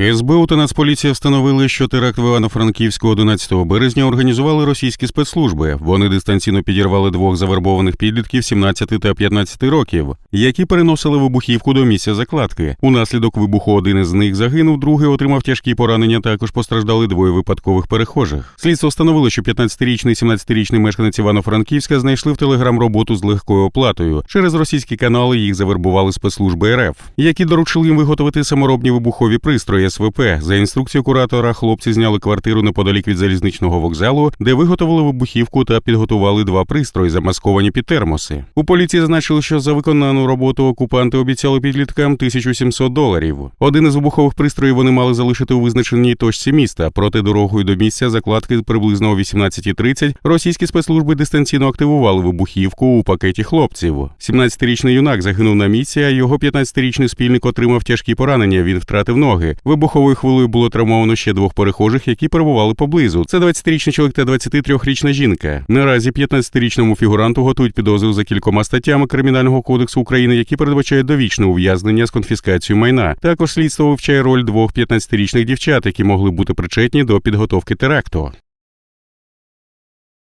СБУ та Нацполіція встановили, що теракт в Івано-Франківську 11 березня організували російські спецслужби. Вони дистанційно підірвали двох завербованих підлітків 17 та 15 років, які переносили вибухівку до місця закладки. Унаслідок вибуху один із них загинув, другий отримав тяжкі поранення. Також постраждали двоє випадкових перехожих. Слідство встановило, що 15-річний і 17-річний мешканець Івано-Франківська знайшли в Телеграм роботу з легкою оплатою. Через російські канали їх завербували спецслужби РФ, які доручили їм виготовити саморобні вибухові пристрої СВП. За інструкцією куратора, хлопці зняли квартиру неподалік від залізничного вокзалу, де виготовили вибухівку та підготували два пристрої, замасковані під термоси. У поліції зазначили, що за виконану роботу окупанти обіцяли підліткам 1700 доларів. Один із вибухових пристроїв вони мали залишити у визначеній точці міста. Проти дорогою до місця закладки приблизно о 18.30 російські спецслужби дистанційно активували вибухівку у пакеті хлопців. 17-річний юнак загинув на місці, а його 15-річний спільник отримав тяжкі поранення. Він втратив ноги. Вибуховою хвилею було травмовано ще двох перехожих, які перебували поблизу. Це 20-річний чоловік та 23-річна жінка. Наразі 15-річному фігуранту готують підозру за кількома статтями Кримінального кодексу України, які передбачають довічне ув'язнення з конфіскацією майна. Також слідство вивчає роль двох 15-річних дівчат, які могли бути причетні до підготовки теракту.